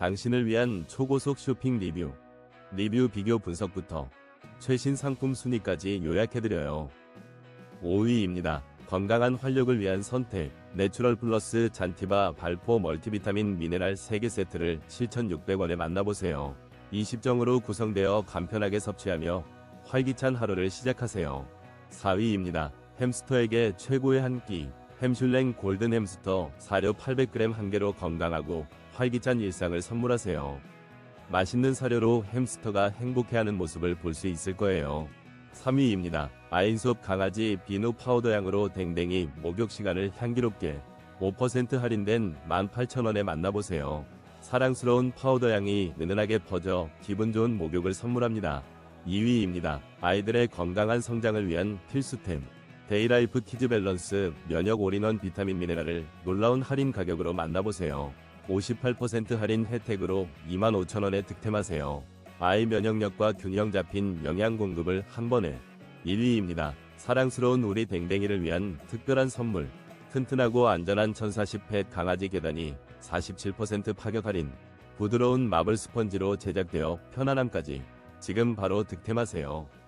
당신을 위한 초고속 쇼핑 리뷰. 리뷰 비교 분석부터 최신 상품 순위까지 요약해드려요. 5위입니다. 건강한 활력을 위한 선택. 내추럴 플러스 잔티바 발포 멀티비타민 미네랄 3개 세트를 7,600원에 만나보세요. 20정으로 구성되어 간편하게 섭취하며 활기찬 하루를 시작하세요. 4위입니다. 햄스터에게 최고의 한 끼. 햄슐랭 골든 햄스터 사료 800g 한 개로 건강하고 활기찬 일상을 선물하세요. 맛있는 사료로 햄스터가 행복해하는 모습을 볼 수 있을 거예요. 3위입니다. 아인솝 강아지 비누 파우더 향으로 댕댕이 목욕 시간을 향기롭게 5% 할인된 18,000원에 만나보세요. 사랑스러운 파우더 향이 은은하게 퍼져 기분 좋은 목욕을 선물합니다. 2위입니다. 아이들의 건강한 성장을 위한 필수템. 데이라이프 키즈 밸런스 면역 올인원 비타민 미네랄을 놀라운 할인 가격으로 만나보세요. 58% 할인 혜택으로 25,000원에 득템하세요. 아이 면역력과 균형 잡힌 영양 공급을 한 번에 1위입니다. 사랑스러운 우리 댕댕이를 위한 특별한 선물. 튼튼하고 안전한 1040펫 강아지 계단이 47% 파격 할인. 부드러운 마블 스펀지로 제작되어 편안함까지 지금 바로 득템하세요.